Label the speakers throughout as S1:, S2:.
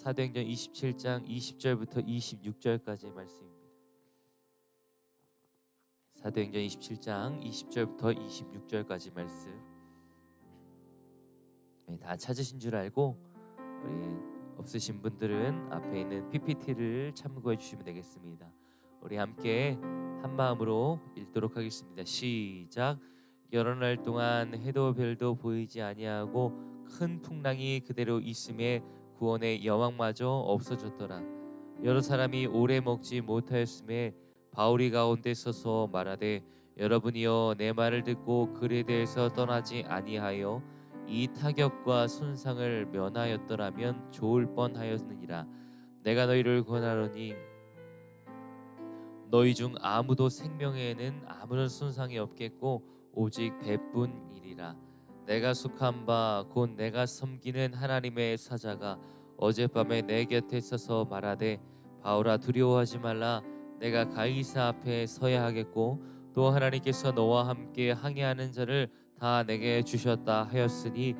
S1: 사도행전 27장 20절부터 26절까지의 말씀입니다. 사도행전 27장 20절부터 26절까지 말씀. 네, 다 찾으신 줄 알고 우리 없으신 분들은 앞에 있는 PPT를 참고해 주시면 되겠습니다. 우리 함께 한 마음으로 읽도록 하겠습니다. 시작. 여러 날 동안 해도 별도 보이지 아니하고 큰 풍랑이 그대로 있음에 구원의 여망마저 없어졌더라. 여러 사람이 오래 먹지 못하였음에 바울이 가운데 서서 말하되 여러분이여 내 말을 듣고 글에 대해서 떠나지 아니하여 이 타격과 손상을 면하였더라면 좋을 뻔하였느니라. 내가 너희를 권하노니 너희 중 아무도 생명에는 아무런 손상이 없겠고 오직 배뿐이리라. 내가 속한 바 곧 내가 섬기는 하나님의 사자가 어젯밤에 내 곁에 서서 말하되 바울아 두려워하지 말라. 내가 가이사 앞에 서야 하겠고 또 하나님께서 너와 함께 항해하는 자를 다 내게 주셨다 하였으니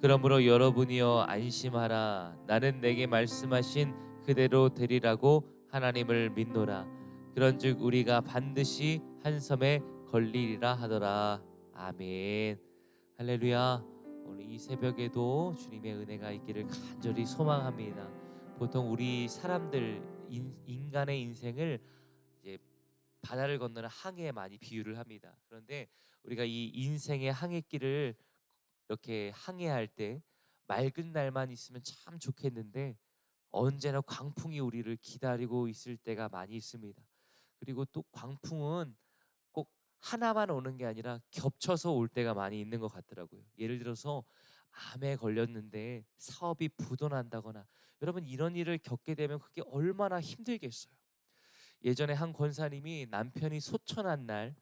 S1: 그러므로 여러분이여 안심하라. 나는 내게 말씀하신 그대로 되리라고 하나님을 믿노라. 그런즉 우리가 반드시 한 섬에 걸리리라 하더라. 아멘. 할렐루야 오늘 이 새벽에도 주님의 은혜가 있기를 간절히 소망합니다 보통 우리 사람들 인, 인간의 인생을 이제 바다를 건너는 항해에 많이 비유를 합니다 그런데 우리가 이 인생의 항해길을 이렇게 항해할 때 맑은 날만 있으면 참 좋겠는데 언제나 광풍이 우리를 기다리고 있을 때가 많이 있습니다. 그리고 또 광풍은 꼭 하나만 오는 게 아니라 겹쳐서 올 때가 많이 있는 것 같더라고요. 예를 들어서 암에 걸렸는데 사업이 부도난다거나 여러분 이런 일을 겪게 되면 그게 얼마나 힘들겠어요. 예전에 한 권사님이 남편이 소천한 날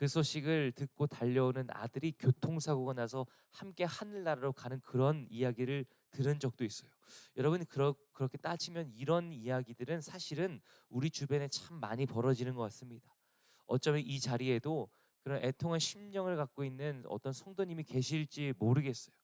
S1: 그 소식을 듣고 달려오는 아들이 교통사고가 나서 함께 하늘나라로 가는 그런 이야기를 들은 적도 있어요. 여러분 그러, 그렇게 따지면 이런 이야기들은 사실은 우리 주변에 참 많이 벌어지는 것 같습니다. 어쩌면 이 자리에도 그런 애통한 심령을 갖고 있는 어떤 성도님이 계실지 모르겠어요.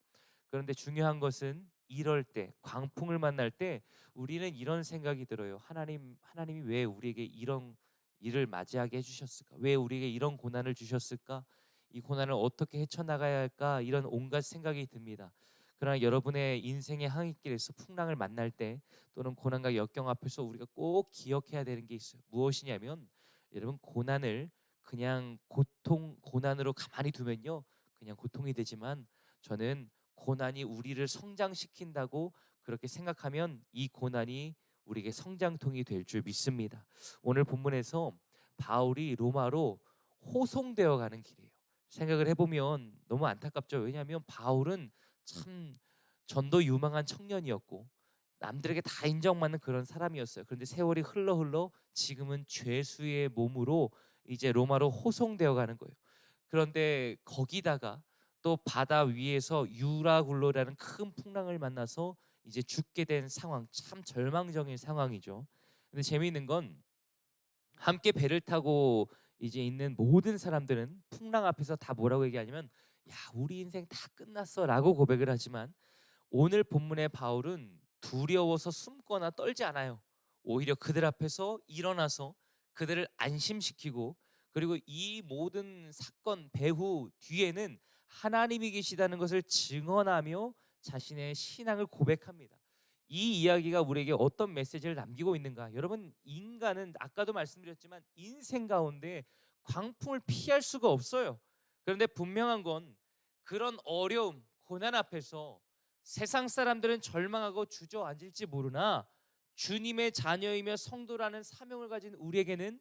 S1: 그런데 중요한 것은 이럴 때 광풍을 만날 때 우리는 이런 생각이 들어요. 하나님 하나님이 왜 우리에게 이런 일을 맞이하게 해주셨을까? 왜 우리에게 이런 고난을 주셨을까? 이 고난을 어떻게 헤쳐나가야 할까? 이런 온갖 생각이 듭니다. 그러나 여러분의 인생의 항해길에서 풍랑을 만날 때 또는 고난과 역경 앞에서 우리가 꼭 기억해야 되는 게 있어요. 무엇이냐면 여러분 고난을 그냥 고통 고난으로 가만히 두면요 그냥 고통이 되지만 저는 고난이 우리를 성장시킨다고 그렇게 생각하면 이 고난이 우리에게 성장통이 될 줄 믿습니다. 오늘 본문에서 바울이 로마로 호송되어 가는 길이에요. 생각을 해보면 너무 안타깝죠. 왜냐하면 바울은 참 전도 유망한 청년이었고 남들에게 다 인정받는 그런 사람이었어요. 그런데 세월이 흘러 흘러 지금은 죄수의 몸으로 이제 로마로 호송되어 가는 거예요. 그런데 거기다가 또 바다 위에서 유라굴로라는 큰 풍랑을 만나서 이제 죽게 된 상황 참 절망적인 상황이죠. 근데 재미있는 건 함께 배를 타고 이제 있는 모든 사람들은 풍랑 앞에서 다 뭐라고 얘기하냐면 야 우리 인생 다 끝났어라고 고백을 하지만 오늘 본문의 바울은 두려워서 숨거나 떨지 않아요. 오히려 그들 앞에서 일어나서 그들을 안심시키고 그리고 이 모든 사건 배후 뒤에는 하나님이 계시다는 것을 증언하며 자신의 신앙을 고백합니다. 이 이야기가 우리에게 어떤 메시지를 남기고 있는가? 여러분 인간은 아까도 말씀드렸지만 인생 가운데 광풍을 피할 수가 없어요. 그런데 분명한 건 그런 어려움, 고난 앞에서 세상 사람들은 절망하고 주저앉을지 모르나 주님의 자녀이며 성도라는 사명을 가진 우리에게는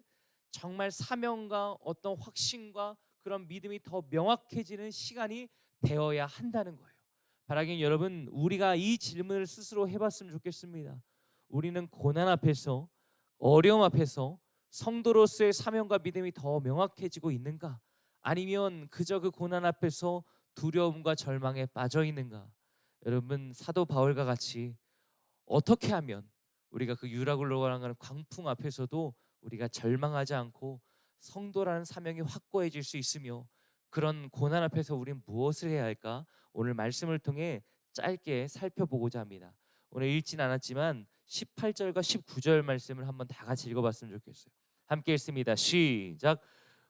S1: 정말 사명과 어떤 확신과 그런 믿음이 더 명확해지는 시간이 되어야 한다는 거예요. 바라긴 여러분 우리가 이 질문을 스스로 해봤으면 좋겠습니다. 우리는 고난 앞에서 어려움 앞에서 성도로서의 사명과 믿음이 더 명확해지고 있는가? 아니면 그저 그 고난 앞에서 두려움과 절망에 빠져 있는가? 여러분 사도 바울과 같이 어떻게 하면 우리가 그 유라굴로라는 광풍 앞에서도 우리가 절망하지 않고 성도라는 사명이 확고해질 수 있으며 그런 고난 앞에서 우리는 무엇을 해야 할까? 오늘 말씀을 통해 짧게 살펴보고자 합니다. 오늘 읽진 않았지만 18절과 19절 말씀을 한번 다 같이 읽어봤으면 좋겠어요. 함께 읽습니다. 시작.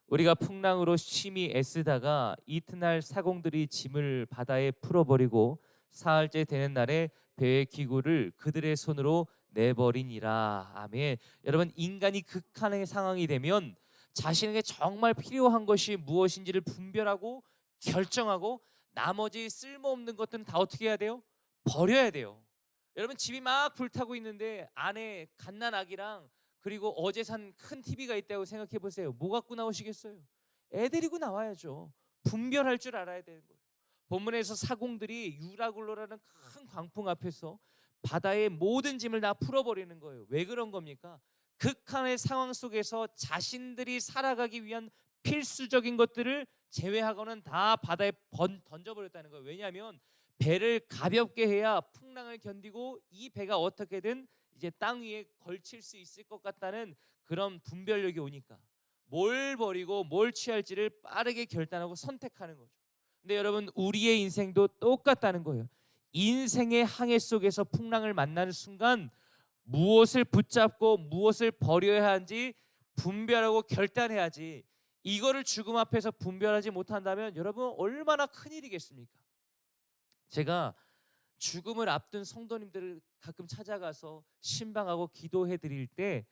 S1: 우리가 풍랑으로 심히 애쓰다가 이튿날 사공들이 짐을 바다에 풀어버리고 사흘째 되는 날에 배의 기구를 그들의 손으로 내버리니라. 아멘. 여러분 인간이 극한의 상황이 되면 자신에게 정말 필요한 것이 무엇인지를 분별하고 결정하고 나머지 쓸모없는 것들은 다 어떻게 해야 돼요? 버려야 돼요. 여러분 집이 막 불타고 있는데 안에 갓난 아기랑 그리고 어제 산 큰 TV가 있다고 생각해 보세요. 뭐 갖고 나오시겠어요? 애 데리고 나와야죠. 분별할 줄 알아야 되는 거예요. 본문에서 사공들이 유라굴로라는 큰 광풍 앞에서 바다의 모든 짐을 다 풀어버리는 거예요. 왜 그런 겁니까? 극한의 상황 속에서 자신들이 살아가기 위한 필수적인 것들을 제외하고는 다 바다에 번, 던져버렸다는 거예요. 왜냐하면 배를 가볍게 해야 풍랑을 견디고 이 배가 어떻게든 이제 땅 위에 걸칠 수 있을 것 같다는 그런 분별력이 오니까 뭘 버리고 뭘 취할지를 빠르게 결단하고 선택하는 거죠. 근데 여러분 우리의 인생도 똑같다는 거예요. 인생의 항해 속에서 풍랑을 만나는 순간 무엇을 붙잡고 무엇을 버려야 하는지 분별하고 결단해야지. 이거를 죽음 앞에서 분별하지 못한다면 여러분 얼마나 큰 일이겠습니까? 제가 죽음을 앞둔 성도님들을 가끔 찾아가서 신방하고 기도해 드릴 때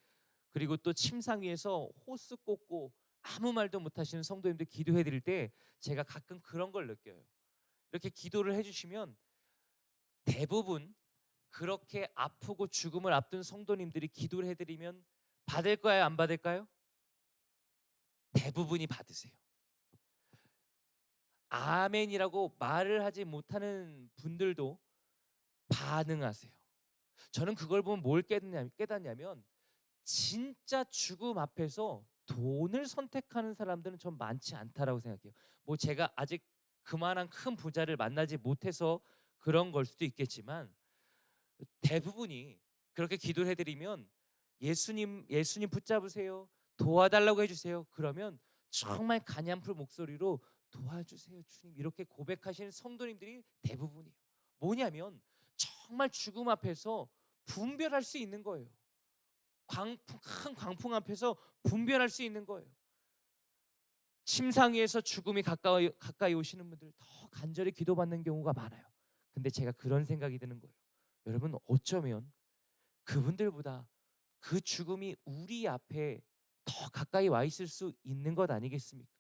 S1: 그리고 또 침상 위에서 호스 꽂고 아무 말도 못 하시는 성도님들 기도해 드릴 때 제가 가끔 그런 걸 느껴요. 이렇게 기도를 해 주시면 대부분 그렇게 아프고 죽음을 앞둔 성도님들이 기도를 해 드리면 받을 거예요, 안 받을까요? 대부분이 받으세요. 아멘이라고 말을 하지 못하는 분들도 반응하세요. 저는 그걸 보면 뭘 깨닫냐, 깨닫냐면 진짜 죽음 앞에서 돈을 선택하는 사람들은 전 많지 않다라고 생각해요. 뭐 제가 아직 그만한 큰 부자를 만나지 못해서 그런 걸 수도 있겠지만 대부분이 그렇게 기도를 해드리면 예수님 예수님 붙잡으세요 도와달라고 해주세요. 그러면 정말 가냘프 목소리로 도와주세요 주님. 이렇게 고백하시는 성도님들이 대부분이에요. 뭐냐면 정말 죽음 앞에서 분별할 수 있는 거예요 광풍, 큰 광풍 앞에서 분별할 수 있는 거예요 침상 위에서 죽음이 가까이, 가까이 오시는 분들 더 간절히 기도받는 경우가 많아요 근데 제가 그런 생각이 드는 거예요 여러분 어쩌면 그분들보다 그 죽음이 우리 앞에 더 가까이 와 있을 수 있는 것 아니겠습니까?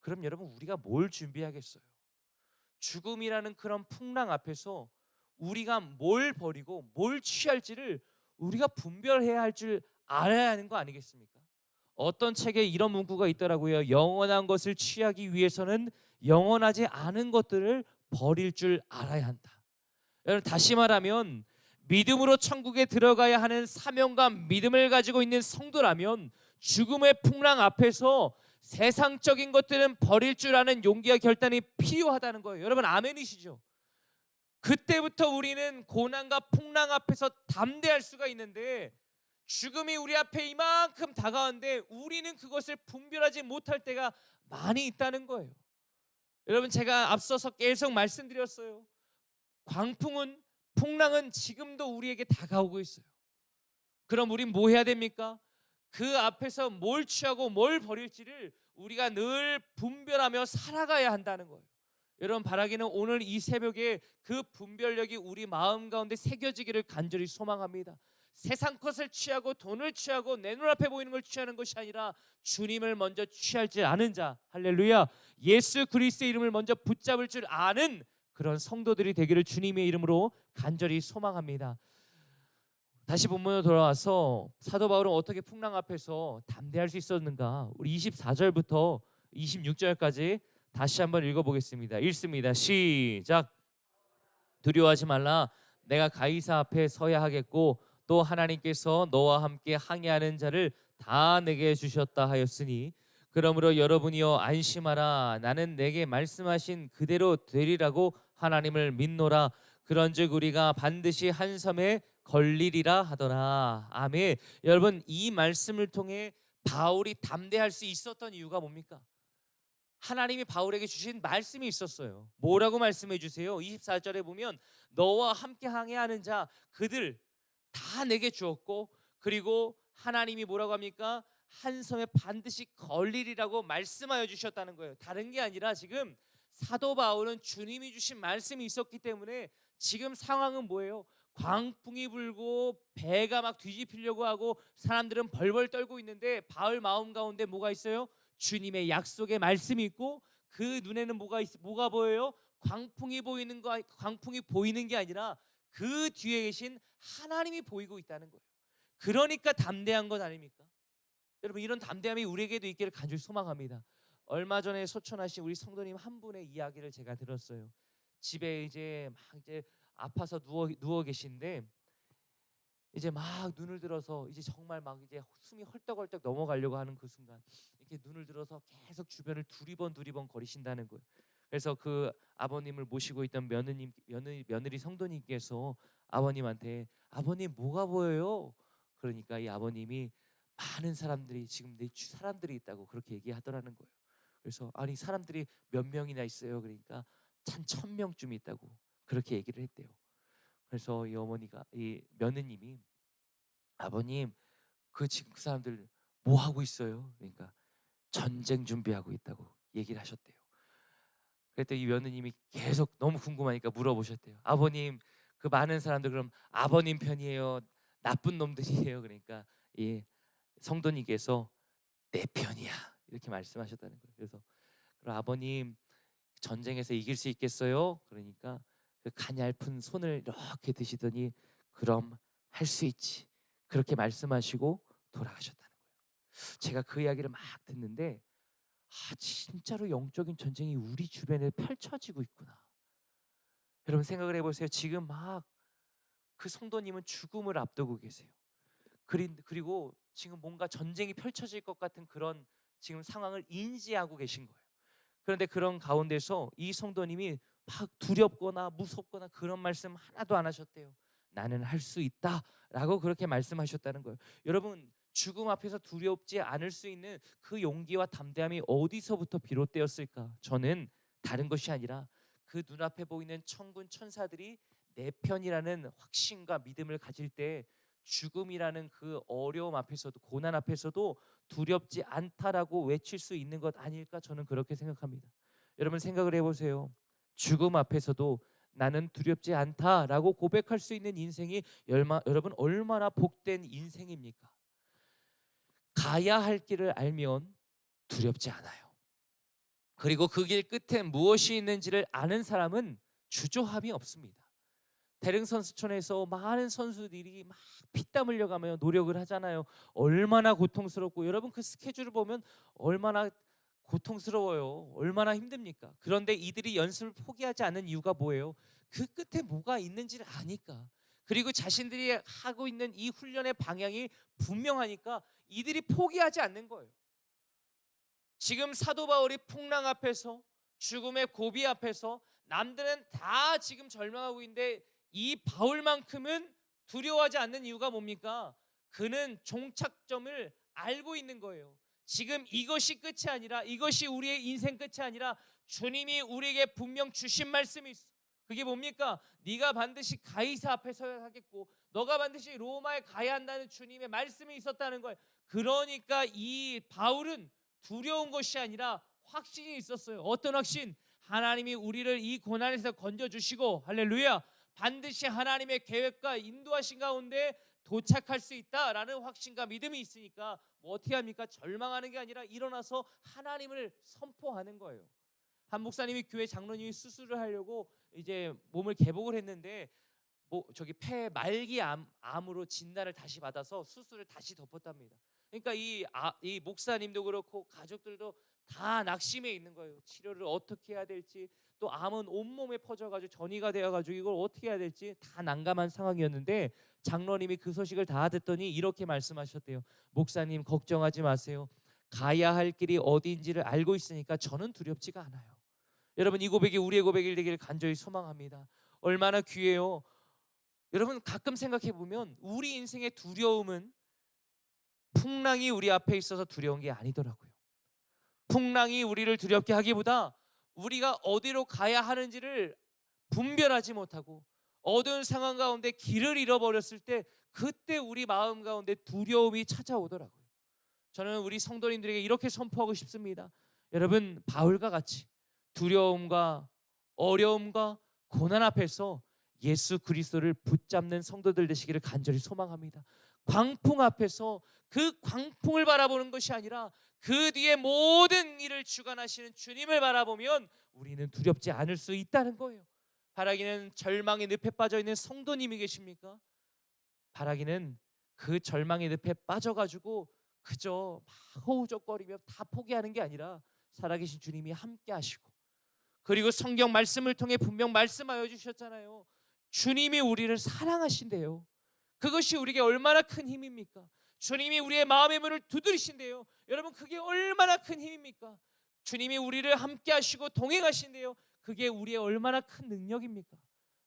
S1: 그럼 여러분 우리가 뭘 준비하겠어요? 죽음이라는 그런 풍랑 앞에서 우리가 뭘 버리고 뭘 취할지를 우리가 분별해야 할 줄 알아야 하는 거 아니겠습니까? 어떤 책에 이런 문구가 있더라고요. 영원한 것을 취하기 위해서는 영원하지 않은 것들을 버릴 줄 알아야 한다. 여러분 다시 말하면 믿음으로 천국에 들어가야 하는 사명과 믿음을 가지고 있는 성도라면 죽음의 풍랑 앞에서 세상적인 것들은 버릴 줄 아는 용기와 결단이 필요하다는 거예요. 여러분 아멘이시죠? 그때부터 우리는 고난과 풍랑 앞에서 담대할 수가 있는데 죽음이 우리 앞에 이만큼 다가오는데 우리는 그것을 분별하지 못할 때가 많이 있다는 거예요. 여러분 제가 앞서서 계속 말씀드렸어요. 광풍은 풍랑은 지금도 우리에게 다가오고 있어요. 그럼 우린 뭐 해야 됩니까? 그 앞에서 뭘 취하고 뭘 버릴지를 우리가 늘 분별하며 살아가야 한다는 거예요. 여러분 바라기는 오늘 이 새벽에 그 분별력이 우리 마음 가운데 새겨지기를 간절히 소망합니다. 세상 것을 취하고 돈을 취하고 내 눈앞에 보이는 걸 취하는 것이 아니라 주님을 먼저 취할 줄 아는 자 할렐루야 예수 그리스도의 이름을 먼저 붙잡을 줄 아는 그런 성도들이 되기를 주님의 이름으로 간절히 소망합니다. 다시 본문으로 돌아와서 사도 바울은 어떻게 풍랑 앞에서 담대할 수 있었는가? 우리 24절부터 26절까지 다시 한번 읽어보겠습니다. 읽습니다. 시작. 두려워하지 말라. 내가 가이사 앞에 서야 하겠고 또 하나님께서 너와 함께 항해하는 자를 다 내게 주셨다 하였으니 그러므로 여러분이여 안심하라 나는 내게 말씀하신 그대로 되리라고 하나님을 믿노라 그런즉 우리가 반드시 한 섬에 걸리리라 하더라 아멘 여러분 이 말씀을 통해 바울이 담대할 수 있었던 이유가 뭡니까 하나님이 바울에게 주신 말씀이 있었어요 뭐라고 말씀해 주세요 24절에 보면 너와 함께 항해하는 자 그들 다 내게 주었고 그리고 하나님이 뭐라고 합니까? 한 섬에 반드시 걸리리라고 말씀하여 주셨다는 거예요. 다른 게 아니라 지금 사도 바울은 주님이 주신 말씀이 있었기 때문에 지금 상황은 뭐예요? 광풍이 불고 배가 막 뒤집히려고 하고 사람들은 벌벌 떨고 있는데 바울 마음 가운데 뭐가 있어요? 주님의 약속의 말씀이 있고 그 눈에는 뭐가 있, 뭐가 보여요? 광풍이 보이는 거 광풍이 보이는 게 아니라 그 뒤에 계신 하나님이 보이고 있다는 거예요. 그러니까 담대한 것 아닙니까? 여러분 이런 담대함이 우리에게도 있기를 간절히 소망합니다. 얼마 전에 소천하신 우리 성도님 한 분의 이야기를 제가 들었어요. 집에 이제 막 이제 아파서 누워 누워 계신데 이제 막 눈을 들어서 이제 정말 막 이제 숨이 헐떡헐떡 넘어가려고 하는 그 순간 이렇게 눈을 들어서 계속 주변을 두리번 두리번 거리신다는 거예요. 그래서 그 아버님을 모시고 있던 며느님 며느리, 며느리 성도님께서 아버님한테 아버님 뭐가 보여요? 그러니까 이 아버님이 많은 사람들이 지금 내 주- 사람들이 있다고 그렇게 얘기하더라는 거예요. 그래서 아니 사람들이 몇 명이나 있어요. 그러니까 찬천 명쯤 있다고 그렇게 얘기를 했대요. 그래서 이 어머니가 이 며느님이 아버님 그 지금 그 사람들 뭐 하고 있어요? 그러니까 전쟁 준비하고 있다고 얘기를 하셨대요. 그랬더니 이 며느님이 계속 너무 궁금하니까 물어보셨대요. 아버님 그 많은 사람들 그럼 아버님 편이에요? 나쁜 놈들이에요? 그러니까 이 성도님께서 내 편이야 이렇게 말씀하셨다는 거예요. 그래서 그럼 아버님 전쟁에서 이길 수 있겠어요? 그러니까 그 가냘픈 손을 이렇게 드시더니 그럼 할 수 있지 그렇게 말씀하시고 돌아가셨다는 거예요. 제가 그 이야기를 막 듣는데 아 진짜로 영적인 전쟁이 우리 주변에 펼쳐지고 있구나. 여러분 생각을 해보세요. 지금 막 그 성도님은 죽음을 앞두고 계세요. 그리- 그리고 지금 뭔가 전쟁이 펼쳐질 것 같은 그런 지금 상황을 인지하고 계신 거예요. 그런데 그런 가운데서 이 성도님이 막 두렵거나 무섭거나 그런 말씀 하나도 안 하셨대요. 나는 할 수 있다라고 그렇게 말씀하셨다는 거예요. 여러분 죽음 앞에서 두렵지 않을 수 있는 그 용기와 담대함이 어디서부터 비롯되었을까? 저는 다른 것이 아니라 그 눈앞에 보이는 천군 천사들이 내 편이라는 확신과 믿음을 가질 때 죽음이라는 그 어려움 앞에서도 고난 앞에서도 두렵지 않다라고 외칠 수 있는 것 아닐까 저는 그렇게 생각합니다. 여러분 생각을 해보세요. 죽음 앞에서도 나는 두렵지 않다라고 고백할 수 있는 인생이 여러분 얼마나 복된 인생입니까? 가야 할 길을 알면 두렵지 않아요. 그리고 그 길 끝에 무엇이 있는지를 아는 사람은 주저함이 없습니다. 대릉 선수촌에서 많은 선수들이 막 피땀 흘려가며 노력을 하잖아요. 얼마나 고통스럽고 여러분 그 스케줄을 보면 얼마나 고통스러워요. 얼마나 힘듭니까? 그런데 이들이 연습을 포기하지 않는 이유가 뭐예요? 그 끝에 뭐가 있는지를 아니까. 그리고 자신들이 하고 있는 이 훈련의 방향이 분명하니까 이들이 포기하지 않는 거예요. 지금 사도 바울이 풍랑 앞에서 죽음의 고비 앞에서 남들은 다 지금 절망하고 있는데 이 바울만큼은 두려워하지 않는 이유가 뭡니까? 그는 종착점을 알고 있는 거예요. 지금 이것이 끝이 아니라 이것이 우리의 인생 끝이 아니라 주님이 우리에게 분명 주신 말씀이 있어. 그게 뭡니까? 네가 반드시 가이사 앞에 서야 하겠고 너가 반드시 로마에 가야 한다는 주님의 말씀이 있었다는 거예요. 그러니까 이 바울은 두려운 것이 아니라 확신이 있었어요. 어떤 확신? 하나님이 우리를 이 고난에서 건져 주시고 할렐루야. 반드시 하나님의 계획과 인도하신 가운데 도착할 수 있다라는 확신과 믿음이 있으니까 뭐 어떻게 합니까? 절망하는 게 아니라 일어나서 하나님을 선포하는 거예요. 한 목사님이 교회 장로님이 수술을 하려고 이제 몸을 개복을 했는데 뭐 저기 폐 말기 암, 암으로 진단을 다시 받아서 수술을 다시 덮었답니다. 그러니까 이, 아, 이 목사님도 그렇고 가족들도 다 낙심해 있는 거예요. 치료를 어떻게 해야 될지 또 암은 온몸에 퍼져가지고 전이가 되어가지고 이걸 어떻게 해야 될지 다 난감한 상황이었는데 장로님이 그 소식을 다 듣더니 이렇게 말씀하셨대요. 목사님 걱정하지 마세요. 가야 할 길이 어디인지를 알고 있으니까 저는 두렵지가 않아요. 여러분 이 고백이 우리의 고백이 되기를 간절히 소망합니다. 얼마나 귀해요. 여러분 가끔 생각해 보면 우리 인생의 두려움은 풍랑이 우리 앞에 있어서 두려운 게 아니더라고요. 풍랑이 우리를 두렵게 하기보다 우리가 어디로 가야 하는지를 분별하지 못하고 어두운 상황 가운데 길을 잃어버렸을 때 그때 우리 마음 가운데 두려움이 찾아오더라고요. 저는 우리 성도님들에게 이렇게 선포하고 싶습니다. 여러분 바울과 같이 두려움과 어려움과 고난 앞에서 예수 그리스도를 붙잡는 성도들 되시기를 간절히 소망합니다. 광풍 앞에서 그 광풍을 바라보는 것이 아니라 그 뒤에 모든 일을 주관하시는 주님을 바라보면 우리는 두렵지 않을 수 있다는 거예요. 바라기는 절망의 늪에 빠져 있는 성도님이 계십니까? 바라기는 그 절망의 늪에 빠져가지고 그저 막 허우적거리며 다 포기하는 게 아니라 살아계신 주님이 함께 하시고 그리고 성경 말씀을 통해 분명 말씀하여 주셨잖아요. 주님이 우리를 사랑하신대요. 그것이 우리에게 얼마나 큰 힘입니까? 주님이 우리의 마음의 문을 두드리신대요. 여러분 그게 얼마나 큰 힘입니까? 주님이 우리를 함께 하시고 동행하신대요. 그게 우리의 얼마나 큰 능력입니까?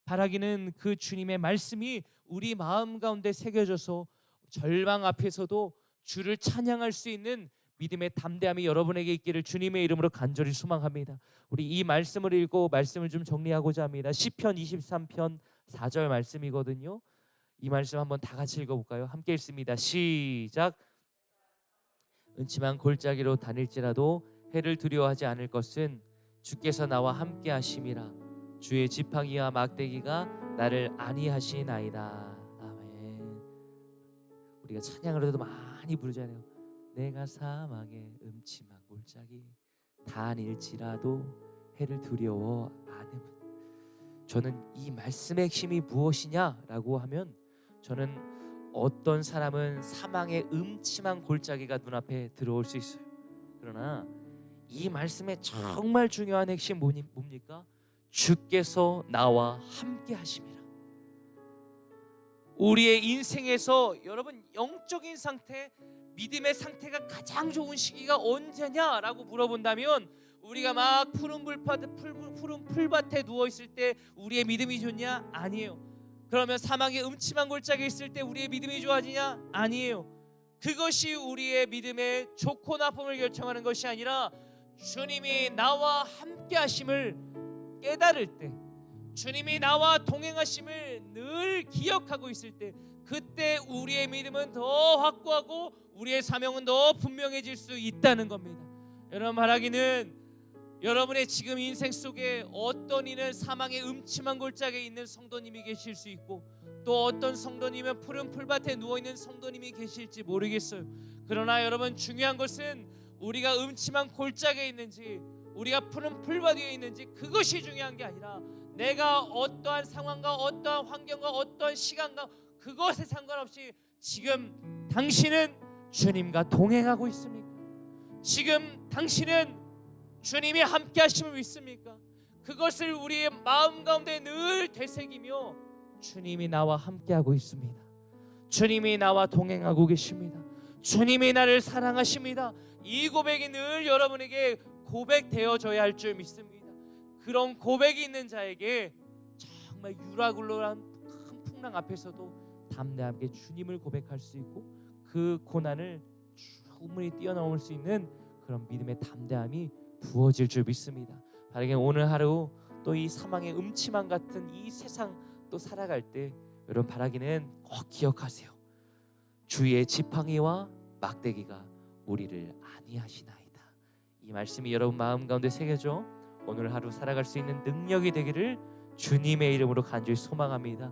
S1: 바라기는 그 주님의 말씀이 우리 마음 가운데 새겨져서 절망 앞에서도 주를 찬양할 수 있는 믿음의 담대함이 여러분에게 있기를 주님의 이름으로 간절히 소망합니다. 우리 이 말씀을 읽고 말씀을 좀 정리하고자 합니다. 시편 23편 4절 말씀이거든요. 이 말씀 한번 다 같이 읽어볼까요? 함께 읽습니다. 시작. 은침한 골짜기로 다닐지라도 해를 두려워하지 않을 것은 주께서 나와 함께 하심이라. 주의 지팡이와 막대기가 나를 안위하시나이다. 아멘. 우리가 찬양을 해도 많이 부르잖아요. 내가 사막의 음침한 골짜기 다닐지라도 해를 두려워 않음. 저는 이 말씀의 핵심이 무엇이냐라고 하면 저는 어떤 사람은 사망의 음침한 골짜기가 눈앞에 들어올 수 있어요. 그러나 이 말씀의 정말 중요한 핵심 뭡니까? 주께서 나와 함께 하심이라. 우리의 인생에서 여러분 영적인 상태, 믿음의 상태가 가장 좋은 시기가 언제냐라고 물어본다면 우리가 막 푸른 불밭 푸른 풀밭에 누워 있을 때 우리의 믿음이 좋냐? 아니에요. 그러면 사망의 음침한 골짜기에 있을 때 우리의 믿음이 좋아지냐? 아니에요. 그것이 우리의 믿음의 좋고 나쁨을 결정하는 것이 아니라 주님이 나와 함께 하심을 깨달을 때 주님이 나와 동행하심을 늘 기억하고 있을 때 그때 우리의 믿음은 더 확고하고 우리의 사명은 더 분명해질 수 있다는 겁니다. 여러분 말하기는 여러분의 지금 인생 속에 어떤 이는 사망의 음침한 골짜기에 있는 성도님이 계실 수 있고 또 어떤 성도님은 푸른 풀밭에 누워 있는 성도님이 계실지 모르겠어요. 그러나 여러분 중요한 것은 우리가 음침한 골짜기에 있는지 우리가 푸른 풀밭 위에 있는지 그것이 중요한 게 아니라 내가 어떠한 상황과 어떠한 환경과 어떠한 시간과 그것에 상관없이 지금 당신은 주님과 동행하고 있습니까? 지금 당신은 주님이 함께 하심을 믿습니까? 그것을 우리의 마음 가운데 늘 되새기며 주님이 나와 함께하고 있습니다. 주님이 나와 동행하고 계십니다. 주님이 나를 사랑하십니다. 이 고백이 늘 여러분에게 고백되어져야 할 줄 믿습니다. 그런 고백이 있는 자에게 정말 유라굴로란 큰 풍랑 앞에서도 담대하게 주님을 고백할 수 있고 그 고난을 충분히 뛰어넘을 수 있는 그런 믿음의 담대함이 부어질 줄 믿습니다. 바르게 오늘 하루 또 이 사망의 음침한 같은 이 세상 또 살아갈 때 여러분 바라기는 꼭 기억하세요. 주의 지팡이와 막대기가 우리를 안위하시나이다. 이 말씀이 여러분 마음 가운데 새겨져 오늘 하루 살아갈 수 있는 능력이 되기를 주님의 이름으로 간절히 소망합니다.